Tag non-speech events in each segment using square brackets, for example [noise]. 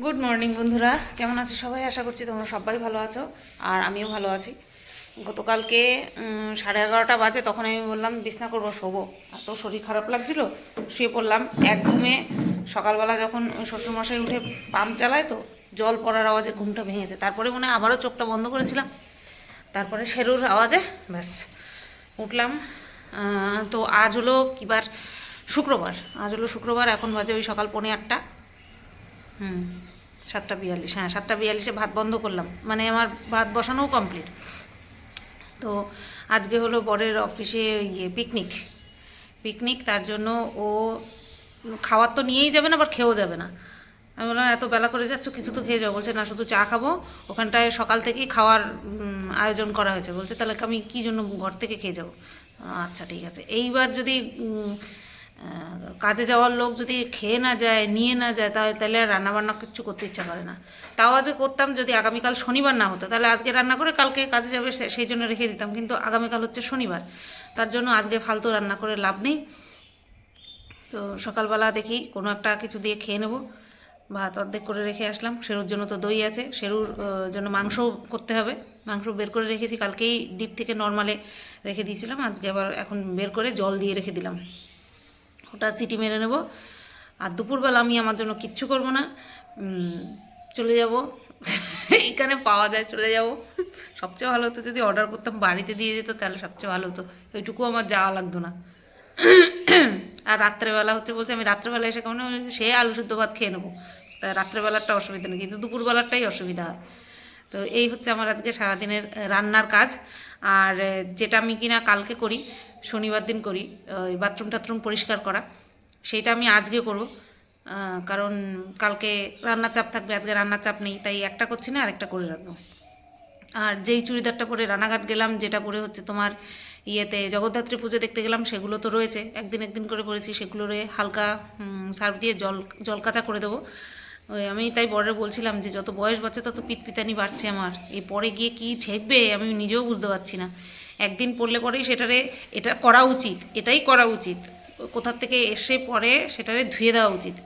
Good morning বন্ধুরা। কেমন আছো সবাই? আশা করছি তোমরা সবাই ভালো আছো, আর আমিও ভালো আছি। গতকালকে সাড়ে এগারোটা বাজে, তখন আমি বললাম, বিছনা করব, শোবো। এত শরীর খারাপ লাগছিল, শুয়ে পড়লাম। এক ঘুমে সকালবেলা যখন শ্বশুরমশাই উঠে পাম্প চালায় তো, জল পড়ার আওয়াজে ঘুমটা ভেঙেছে। তারপরে মনে হয় আবারও চোখটা বন্ধ করেছিলাম। তারপরে শেরুর আওয়াজে, ব্যাস, উঠলাম। তো আজ হলো কিবার? শুক্রবার। আজ হলো শুক্রবার, এখন বাজে ওই সকাল পৌনে আটটা। হুম, সাতটা বিয়াল্লিশ হ্যাঁ সাতটা বিয়াল্লিশে ভাত বন্ধ করলাম। মানে আমার ভাত বসানোও কমপ্লিট তো আজকে হলো বরের অফিসে ইয়ে পিকনিক পিকনিক তার জন্য ও খাওয়ার তো নিয়েই যাবে না, আবার খেয়েও যাবে না। আমি বললাম, এত বেলা করে যাচ্ছ, কিছু তো খেয়ে যাব বলছে, না, শুধু চা খাব। ওখানটায় সকাল থেকেই খাওয়ার আয়োজন করা হয়েছে। বলছে, তাহলে আমি কী জন্য ঘর থেকে খেয়ে যাব? আচ্ছা ঠিক আছে। এইবার যদি কাজে যাওয়ার লোক যদি খেয়ে না যায় নিয়ে না যায় তাহলে তাহলে আর রান্নাবান্না কিচ্ছু করতে ইচ্ছা করে না। তাও আজকে করতাম যদি আগামীকাল শনিবার না হতো তাহলে আজকে রান্না করে কালকে কাজে যাবে সেই জন্য রেখে দিতাম কিন্তু আগামীকাল হচ্ছে শনিবার। তার জন্য আজকে ফালতু রান্না করে লাভ নেই। তো সকালবেলা দেখি কোনো একটা কিছু দিয়ে খেয়ে নেব। ভাত অর্ধেক করে রেখে আসলাম। শেরুর জন্য তো দই আছে। আহ, জন্য মাংস করতে হবে। মাংস বের করে রেখেছি। কালকেই ডিপ থেকে নর্মালে রেখে দিয়েছিলাম। আজকে আবার এখন বের করে জল দিয়ে রেখে দিলাম। ওটা সিটি মেরে নেব। আর দুপুরবেলা আমি আমার জন্য কিচ্ছু করব না। চলে যাব। এখানে পাওয়া যায়, চলে যাব। সবচেয়ে ভালো হতো যদি অর্ডার করতাম, বাড়িতে দিয়ে যেত তাহলে সবচেয়ে ভালো হতো। ওইটুকু আমার যাওয়া লাগতো না। আর রাত্রেবেলা হচ্ছে বলছে, আমি রাত্রেবেলা এসে কেমন সে আলু শুদ্ধ ভাত খেয়ে নেব। তা রাত্রেবেলারটা অসুবিধা নেই, কিন্তু দুপুরবেলারটাই অসুবিধা হয়। তো এই হচ্ছে আমার আজকে সারাদিনের, রান্নার কাজ। আর যেটা আমি কিনা কালকে করি, শনিবার দিন করি ওই বাথরুম টাথরুম পরিষ্কার করা সেইটা আমি আজকে করব। কারণ কালকে রান্নার চাপ থাকবে, আজকে রান্নার চাপ নেই, তাই একটা করছি না, আরেকটা করে রাখব। আর যেই চুড়িদারটা পরে রানাঘাট গেলাম, যেটা পরে হচ্ছে তোমার ইয়েতে জগদ্ধাত্রী পুজো দেখতে গেলাম, সেগুলো তো রয়েছে, একদিন একদিন করে পরেছি সেগুলো হালকা সার্ফ দিয়ে জল জল কাঁচা করে দেবো। ওই আমি তাই বড়ে বলছিলাম যে যত বয়স বাড়ছে তত পিতপিতানি বাড়ছে আমার। এই পরে গিয়ে কি ঠেকবে আমি নিজেও বুঝতে পারছি না। একদিন পড়লে পরেই সেটারে, এটা করা উচিত, এটাই করা উচিত। কোথার থেকে এসে পরে সেটারে ধুয়ে দেওয়া উচিত।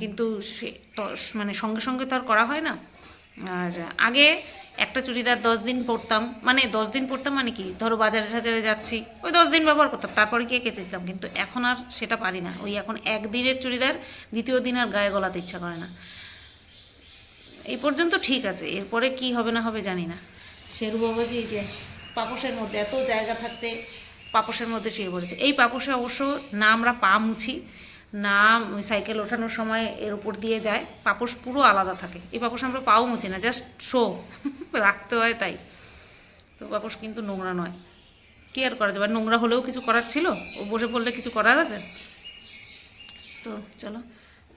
কিন্তু সে মানে সঙ্গে সঙ্গে তো আর করা হয় না। আর আগে একটা চুড়িদার দশ দিন পরতাম। মানে দশ দিন পরতাম মানে কি? ধরো বাজারে টাজারে যাচ্ছি, ওই দশ দিন ব্যবহার করতাম। তারপরে গিয়ে কেচে দিতাম। কিন্তু এখন আর সেটা পারি না। ওই এখন একদিনের চুড়িদার, দ্বিতীয় দিন আর গায়ে গলাতে ইচ্ছা করে না। এই পর্যন্ত ঠিক আছে। এরপরে কি হবে না হবে জানি না। শেরু বাবাজি যে পাপোশের মধ্যে এত জায়গা থাকতে পাপোশের মধ্যে শুয়ে পড়েছে। এই পাপোশে অবশ্য না আমরা পা মুছি না সাইকেল ওঠানোর সময় এর উপর দিয়ে যায়। পাপোশ পুরো আলাদা থাকে। এই পাপোশ আমরা পাও মুছি না জাস্ট শো [laughs] রাখতে হয় তাই। তো পাপোশ কিন্তু নোংরা নয়। কী আর করা যাবে নোংরা হলেও কিছু করার ছিল? ও বসে পড়লে কিছু করার আছে? তো চলো,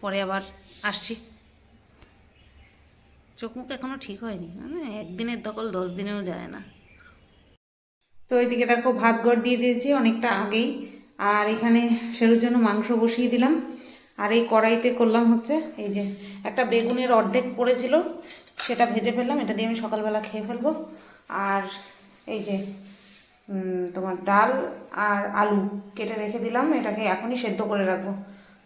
পরে আবার আসছি। চোখ মুখ এখনও ঠিক হয়নি। মানে একদিনের দখল দশ দিনেও যায় না। তো ওইদিকে দেখো, ভাত ঘর দিয়ে দিয়েছি অনেকটা আগেই। আর এখানে সেরুর জন্য মাংস বসিয়ে দিলাম। আর এই কড়াইতে করলাম হচ্ছে এই যে একটা বেগুনের অর্ধেক পড়েছিল, সেটা ভেজে ফেললাম। এটা দিয়ে আমি সকালবেলা খেয়ে ফেলব। আর এই যে তোমার ডাল আর আলু কেটে রেখে দিলাম। এটাকে এখনই সেদ্ধ করে রাখব।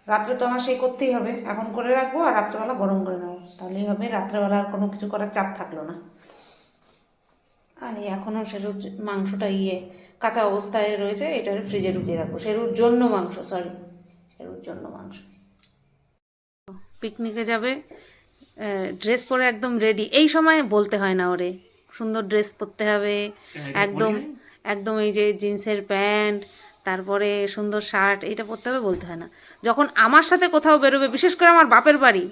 রাত্রে তো আমার সেই করতেই হবে। এখন করে রাখব আর রাত্রেবেলা গরম করে নেব। তাহলেই হবে, রাত্রেবেলা আর কোনো কিছু করার চাপ থাকল না। আর এখনও সেরুর মাংসটা ইয়ে কাঁচা অবস্থায় রয়েছে এটা ফ্রিজে ঢুকিয়ে রাখব। সেরুর জন্য মাংস সরি সেরুর জন্য মাংস। পিকনিকে যাবে ড্রেস পরে একদম রেডি এই সময় বলতে হয় না ওরে সুন্দর ড্রেস পরতে হবে একদম একদম এই যে জিন্সের প্যান্ট তারপরে সুন্দর শার্ট এইটা পরতে হবে বলতে হয় না। যখন আমার সাথে কোথাও বেরোবে বিশেষ করে আমার বাপের বাড়ি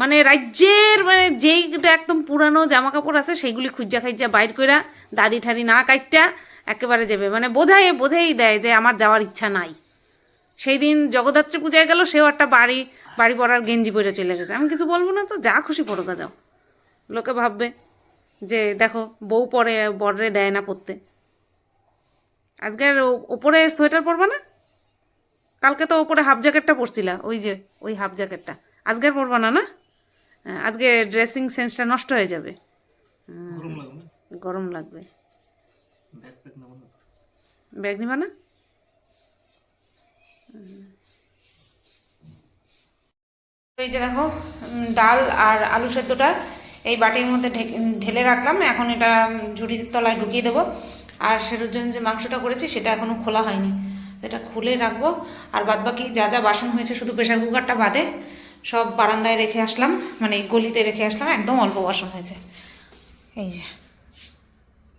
মানে রাজ্যের মানে যেইটা একদম পুরানো জামা কাপড় আছে সেইগুলি খুঁজা খাইজা বাইর কইরা দাড়ি ঠাড়ি না কাটটা একেবারে যাবে। মানে বোঝাই বোঝাই দেয় যে আমার যাওয়ার ইচ্ছা নাই। সেই দিন জগদ্ধাত্রী পূজায় গেল সেও একটা বাড়ি বাড়ি পরার গেঞ্জি পরে চলে গেছে। আমি কিছু বলব না তো যা খুশি পড়োকা যাও। লোকে ভাববে যে দেখো বউ পরে বরে দেয় না পরতে। আজকে ওপরে সোয়েটার পরবে না? কালকে তো ওপরে হাফ জ্যাকেটটা পরছিলা ওই যে ওই হাফ জ্যাকেটটা। আজকে আর পরবা না না? আজকে ড্রেসিং সেন্সটা নষ্ট হয়ে যাবে। গরম লাগবে। গরম লাগবে। ব্যাগ নেব না? এই যে দেখো ডাল আর আলু সেদ্ধটা এই বাটির মধ্যে ঢেলে রাখলাম। এখন এটা ঝুড়ির তলায় ঢুকিয়ে দেবো। আর সেটার জন্য যে মাংসটা করেছি, সেটা এখনও খোলা হয়নি। এটা খুলে রাখব। আর বাদবাকি যা যা বাসন হয়েছে, শুধু প্রেশার কুকারটা বাদে, সব বারান্দায় রেখে আসলাম। মানে গলিতে রেখে আসলাম। একদম অল্প বাসন হয়েছে। এই যে।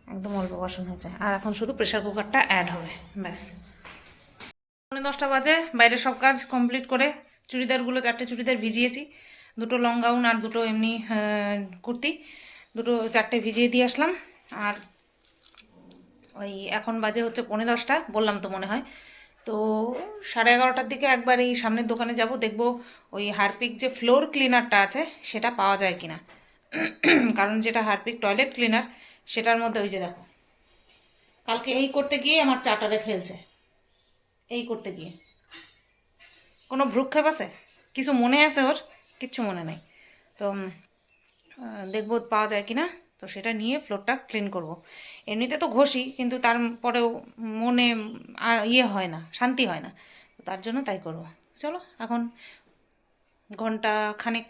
একদম অল্প বাসন হয়েছে। আর এখন শুধু প্রেশার কুকারটা অ্যাড হবে, ব্যাস। পৌনে দশটা বাজে, বাইরের সব কাজ কমপ্লিট করে চুড়িদারগুলো, চারটে চুড়িদার ভিজিয়েছি। দুটো লং গাউন আর দুটো এমনি কুর্তি, দুটো চারটে ভিজিয়ে দিয়ে আসলাম। আর ওই এখন বাজে হচ্ছে পৌনে দশটা, বললাম তো মনে হয়। তো সাড়ে এগারোটার দিকে একবার এই সামনের দোকানে যাব, দেখব ওই হারপিক যে ফ্লোর ক্লিনারটা আছে, সেটা পাওয়া যায় কিনা। [clears throat] কারণ যেটা হারপিক টয়লেট ক্লিনার সেটার মধ্যে ওই যে দেখো। কালকে এই করতে গিয়ে আমার চাটারে ফেলছে। এই করতে গিয়ে। কোনো ভ্রুক্ষেপ আছে? কিছু মনে আছে ওর? কিচ্ছু মনে নাই। তো দেখব পাওয়া যায় কি না তো সেটা নিয়ে ফ্লোরটা ক্লিন করব। এমনিতে তো ঘষি, কিন্তু তারপরেও মনে, আর ইয়ে হয় না, শান্তি হয় না। তার জন্য তাই করব। চলো, এখন ঘণ্টা খানেক,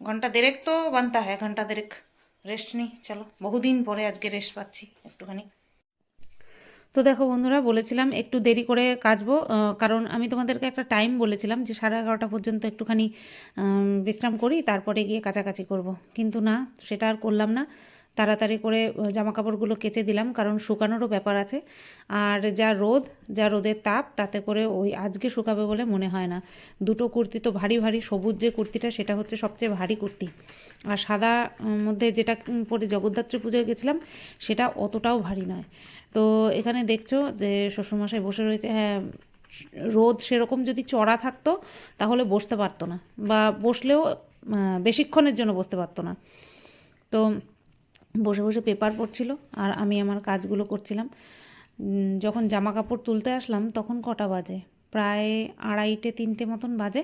ঘণ্টা দেড়েক তো বানতা হয় ঘণ্টা দেড়েক। রেস্ট নিই, চলো। বহুদিন পরে আজকে রেস্ট পাচ্ছি একটুখানি। তো দেখো বন্ধুরা, বলেছিলাম একটু দেরি করে কাচবো কারণ আমি তোমাদেরকে একটা টাইম বলেছিলাম যে সাড়ে এগারোটা পর্যন্ত একটুখানি বিশ্রাম করি, তারপরে গিয়ে কাছাকাছি করব। কিন্তু না, সেটা আর করলাম না। তাড়াতাড়ি করে জামা কাপড়গুলো কেচে দিলাম, কারণ শুকানোরও ব্যাপার আছে। আর যা রোদ, যা রোদের তাপ, তাতে করে ওই আজকে শুকাবে বলে মনে হয় না। দুটো কুর্তি তো ভারী ভারী, সবুজ যে কুর্তিটা, সেটা হচ্ছে সবচেয়ে ভারী কুর্তি। আর সাদা মধ্যে যেটা পরে জগদ্ধাত্রী পুজোয় গেছিলাম, সেটা অতটাও ভারী নয়। তো এখানে দেখছ যে শ্বশুরমশাই বসে রয়েছে হ্যাঁ রোদ সেরকম যদি চড়া থাকতো, তাহলে বসতে পারতো না। বা বসলেও বেশিক্ষণের জন্য বসতে পারতো না। তো বসে বসে পেপার পড়ছিল আর আমি আমার কাজগুলো করছিলাম। যখন জামা কাপড় তুলতে আসলাম তখন কটা বাজে? প্রায় আড়াইটে, তিনটে মতন বাজে।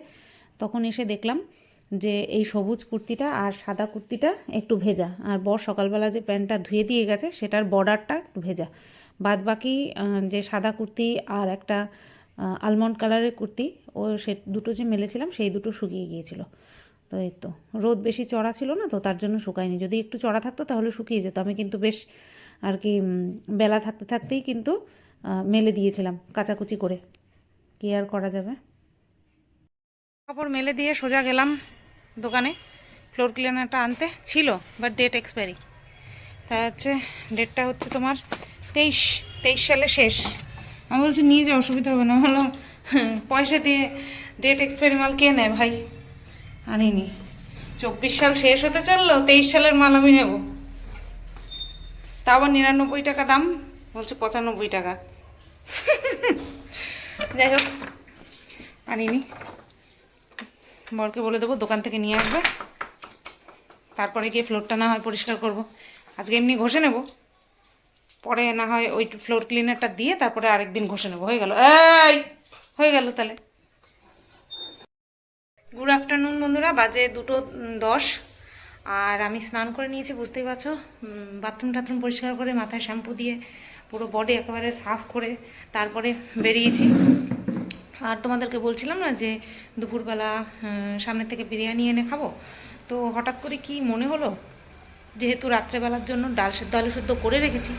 তখন এসে দেখলাম যে এই সবুজ কুর্তিটা আর সাদা কুর্তিটা একটু ভেজা। আর বর সকালবেলা যে প্যান্টটা ধুয়ে দিয়ে গেছে সেটার বর্ডারটা একটু ভেজা। বাদ বাকি যে সাদা কুর্তি আর একটা আলমন্ড কালারের কুর্তি, ও সে দুটো যে মেলেছিলাম সেই দুটো শুকিয়ে গিয়েছিল। তো এই তো। রোদ বেশি চড়া ছিল না তো, তার জন্য শুকায়নি। যদি একটু চড়া থাকতো তাহলে শুকিয়ে যেত। আমি কিন্তু বেশ আর কি বেলা থাকতে থাকতেই কিন্তু মেলে দিয়েছিলাম কাচাকুচি করে। কি আর করা যাবে? কাপড় মেলে দিয়ে সোজা গেলাম দোকানে, ফ্লোর ক্লিনারটা আনতে। ছিল বাট ডেট এক্সপায়ারি তা হচ্ছে ডেটটা হচ্ছে তোমার তেইশ তেইশ সালে শেষ। আমি বলছি, নিয়ে যাও, অসুবিধা হবে না। বললাম পয়সা দিয়ে ডেট এক্সপায়ারি মাল কে নেয় ভাই? আনিনি। চব্বিশ সাল শেষ হতে চলল, তেইশ সালের মাল আমি নেব। তা আবার নিরানব্বই টাকা দাম, বলছে পঁচানব্বই টাকা। [laughs] যাই হোক, আনিনি। বরকে বলে দেবো দোকান থেকে নিয়ে আসবে। তারপরে গিয়ে ফ্লোরটা না হয় পরিষ্কার করব। আজকে এমনি ঘষে নেব। পরে না হয় ওই ফ্লোর ক্লিনারটা দিয়ে তারপরে আরেকদিন ঘষে নেব। হয়ে গেল। এই, হয়ে গেল তাহলে গুড আফটারনুন বন্ধুরা, বাজে দুটো দশ। আর আমি স্নান করে নিয়েছি, বুঝতেই পারছ? বাথরুম টাথরুম পরিষ্কার করে, মাথায় শ্যাম্পু দিয়ে পুরো বডি একেবারে সাফ করে তারপরে বেরিয়েছি। আর তোমাদেরকে বলছিলাম না যে, দুপুরবেলা সামনে থেকে বিরিয়ানি এনে খাব। তো হঠাৎ করে কি মনে হলো? যেহেতু রাত্রেবেলার জন্য ডাল সেদ্ধ, আলু সেদ্ধ করে রেখেছি,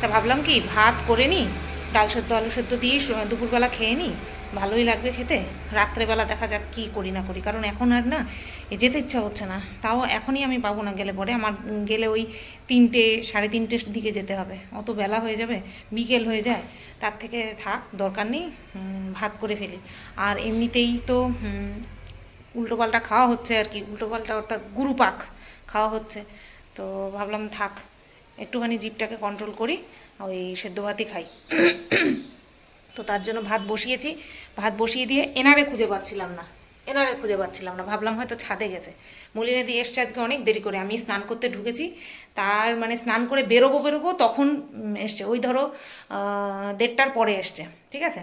তা ভাবলাম কি, ভাত করে নিই, ডাল সেদ্ধ, আলু সেদ্ধ দিয়েই দুপুরবেলা খেয়ে নিই। ভালোই লাগবে খেতে। রাত্রেবেলা দেখা যাক কি করি না করি। কারণ এখন আর না যেতে ইচ্ছা হচ্ছে না। তাও এখনই আমি পাবো না গেলে পরে। আমার গেলে ওই তিনটে, সাড়ে তিনটের দিকে যেতে হবে। অত বেলা হয়ে যাবে, বিকেল হয়ে যায়। তার থেকে থাক, দরকার নেই ভাত করে ফেলি। আর এমনিতেই তো উল্টোপাল্টা খাওয়া হচ্ছে আর কি। উল্টোপাল্টা অর্থাৎ গুরুপাক খাওয়া হচ্ছে। তো ভাবলাম থাক, একটুখানি জিপটাকে কন্ট্রোল করি, ওই সেদ্ধ ভাতই খাই। তো তার জন্য ভাত বসিয়েছি। ভাত বসিয়ে দিয়ে এনারে খুঁজে পাচ্ছিলাম না। এনারে খুঁজে পাচ্ছিলাম না। ভাবলাম হয়তো ছাদে গেছে। মলিনে দিয়ে এসছে আজকে অনেক দেরি করে। আমি স্নান করতে ঢুকেছি। তার মানে স্নান করে বেরোবো বেরোবো তখন এসছে। ওই ধরো দেড়টার পরে এসছে। ঠিক আছে?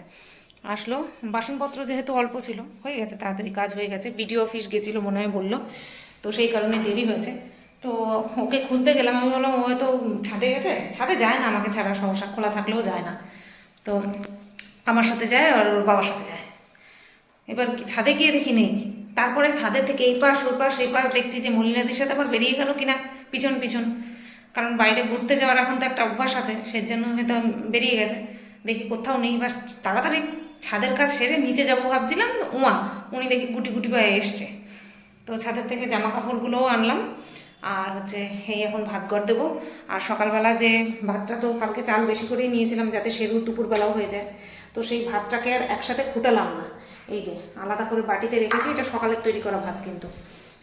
আসলো। বাসনপত্র যেহেতু অল্প ছিল, হয়ে গেছে, তাড়াতাড়ি কাজ হয়ে গেছে। বিডিও অফিস গেছিল মনে হয় বলল। তো সেই কারণে দেরি হয়েছে। তো ওকে খুঁজতে গেলাম। আমি বললাম, ও হয়তো ছাদে গেছে? ছাদে যায় না আমাকে ছাড়া, সমস্যা। খোলা থাকলেও যায় না। তো আমার সাথে যায় আর ওর বাবার সাথে যায়। এবার ছাদে গিয়ে দেখি নেই? তারপরে ছাদের থেকে এই পাশ, ওই পাশ, এই পাশ দেখছি যে মলিনাদির সাথে আবার বেরিয়ে গেল কিনা, পিছন পিছন। কারণ বাইরে ঘুরতে যাওয়ার এখন তো একটা অভ্যাস আছে, সেজন্য হয়তো বেরিয়ে গেছে। দেখি কোথাও নেই বা তাড়াতাড়ি ছাদের কাজ সেরে নিচে যাব ভাবছিলাম, উমা, উনি দেখি গুটি গুটি পায়ে এসছে। তো ছাদের থেকে জামা কাপড়গুলোও আনলাম, আর হচ্ছে এই এখন ভাত গড় দেবো। আর সকালবেলা যে ভাতটা তো কালকে চাল বেশি করেই নিয়েছিলাম, যাতে সেরু দুপুরবেলাও হয়ে যায়। তো সেই ভাতটাকে আর একসাথে ফুটালাম না। এই যে, আলাদা করে বাটিতে রেখেছি, এটা সকালের তৈরি করা ভাত কিন্তু।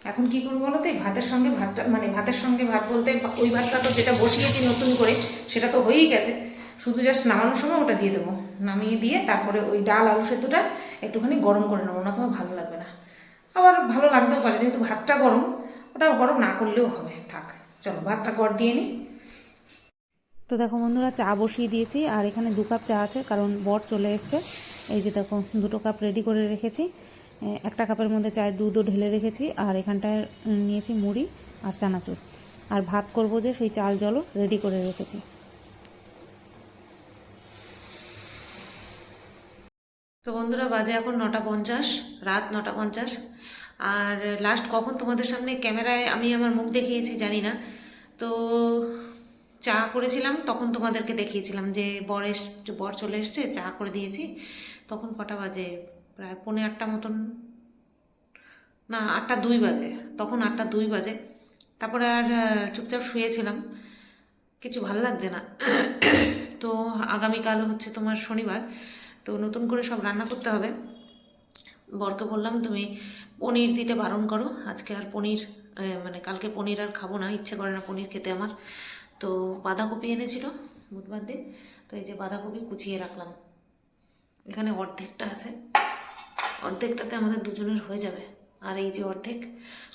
এখন কি করব বলো তো? এই ভাতের সঙ্গে ভাতটা মানে ভাতের সঙ্গে ভাত বলতে ওই ভাতটা তো যেটা বসিয়েছি নতুন করে, সেটা তো হয়েই গেছে। শুধু জাস্ট নামানোর সময় ওটা দিয়ে দেবো। নামিয়ে দিয়ে তারপরে ওই ডাল, আলু সেতুটা একটুখানি গরম করে নেব না তো ভালো লাগবে না। আবার ভালো লাগতেও পারে, যেহেতু ভাতটা গরম, ওটা গরম না করলেও হবে। থাক, চলো ভাতটা গড় দিয়ে নিই। তো দেখো বন্ধুরা, চা বসিয়ে দিয়েছি আর এখানে দু কাপ চা আছে, কারণ বর চলে এসছে। এই যে দেখো, দুটো কাপ রেডি করে রেখেছি। একটা কাপের মধ্যে চায়ের দুধও ঢেলে রেখেছি আর এখানটায় নিয়েছি মুড়ি আর চানাচুর। আর ভাত করব যে সেই চাল জলও রেডি করে রেখেছি। তো বন্ধুরা, বাজে এখন নটা পঞ্চাশ, রাত নটা পঞ্চাশ। আর লাস্ট কখন তোমাদের সামনে ক্যামেরায় আমি আমার মুখ দেখিয়েছি জানি না। তো চা করেছিলাম, তখন তোমাদেরকে দেখিয়েছিলাম যে বর এস, বর চলে এসছে, চা করে দিয়েছি। তখন কটা বাজে? প্রায় পৌনে আটটা মতন। না, আটটা দুই বাজে। তখন আটটা দুই বাজে। তারপরে আর চুপচাপ শুয়েছিলাম। কিছু ভালো লাগছে না। তো আগামীকাল হচ্ছে তোমার শনিবার। তো নতুন করে সব রান্না করতে হবে। বরকে বললাম, তুমি পনির দিতে বারণ করো। আজকে আর পনির মানে কালকে পনির আর খাব না। ইচ্ছে করে না পনির খেতে আমার। তো বাঁধাকপি এনেছিল বুধবার দিন, তো এই যে বাঁধাকপি কুচিয়ে রাখলাম। এখানে অর্ধেকটা আছে। অর্ধেকটাতে আমাদের দুজনের হয়ে যাবে। আর এই যে অর্ধেক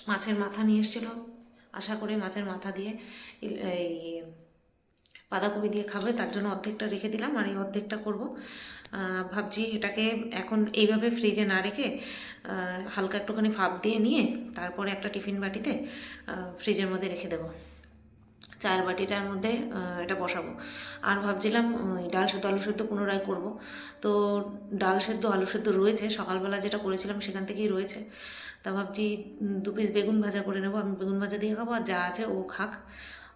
মাছের মাথা নিয়ে এসেছিল। আশা করে মাছের মাথা দিয়ে এই বাঁধাকপি দিয়ে খাবে, তার জন্য অর্ধেকটা রেখে দিলাম আর এই অর্ধেকটা করব। ভাবছি এটাকে এখন এইভাবে ফ্রিজে না রেখে হালকা একটুখানি ভাপ দিয়ে নিয়ে তারপরে একটা টিফিন বাটিতে ফ্রিজের মধ্যে রেখে দেবো। চায়ের বাটিটার মধ্যে এটা বসাবো। আর ভাবছিলাম ডাল সেদ্ধ, আলু সেদ্ধ পুনরায় করব। তো ডাল সেদ্ধ, আলু সেদ্ধ রয়েছে। সকালবেলা যেটা করেছিলাম সেখান থেকেই রয়েছে। তা ভাবছি দু পিস বেগুন ভাজা করে নেব। আমি বেগুন ভাজা দিয়ে খাব, আর যা আছে ও খাক।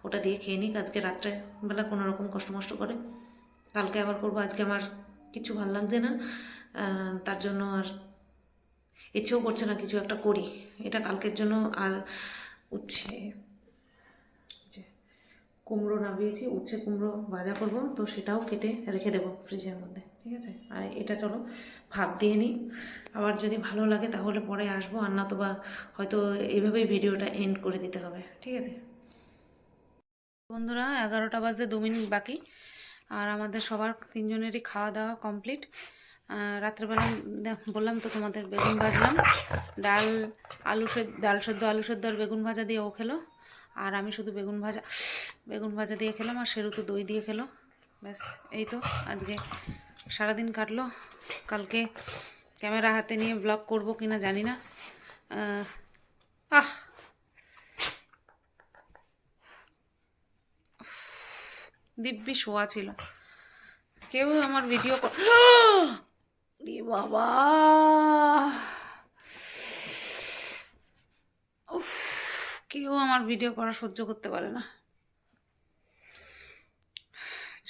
ওটা দিয়ে খেয়ে নিক। আজকে রাত্রে বেলা কোনো রকম কষ্ট মষ্ট করে। কালকে আবার করব। আজকে আমার কিছু ভালো লাগছে না। তার জন্য আর ইচ্ছেও করছে না কিছু একটা করি। এটা কালকের জন্য আর উচ্ছে। যে কুমড়ো নামিয়েছি, উচ্ছে কুমড়ো ভাজা করব, তো সেটাও কেটে রেখে দেবো ফ্রিজের মধ্যে, ঠিক আছে? আর এটা চলো ভাপ দিয়ে নিই। আবার যদি ভালো লাগে তাহলে পরে আসব, আর না তো বা হয়তো এইভাবেই ভিডিওটা এন্ড করে দিতে হবে, ঠিক আছে? বন্ধুরা, এগারোটা বাজে দু মিনিট বাকি, আর আমাদের সবার তিনজনেরই খাওয়া দাওয়া কমপ্লিট রাত্রেবেলা বললাম তো তোমাদের বেগুন ভাজলাম। ডাল আলু সেদ্ধ ডাল সেদ্ধ, আলু সেদ্ধ আর বেগুন ভাজা দিয়ে ও খেলো। আর আমি শুধু বেগুন ভাজা বেগুন ভাজা দিয়ে খেলাম আর সেরু তো দই দিয়ে খেলো। ব্যাস এই তো আজকে সারাদিন কাটলো। কালকে ক্যামেরা হাতে নিয়ে ব্লগ করব কিনা জানি না। আহ, দিব্যি শোয়া ছিল। কেউ আমার ভিডিও [gasps] রে বাবা! কেউ আমার ভিডিও করা সহ্য করতে পারে না।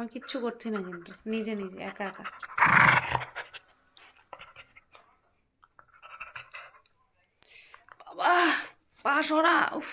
আমি কিচ্ছু করছি না কিন্তু নিজে নিজে একা একা। বাবা পা সরা উফ।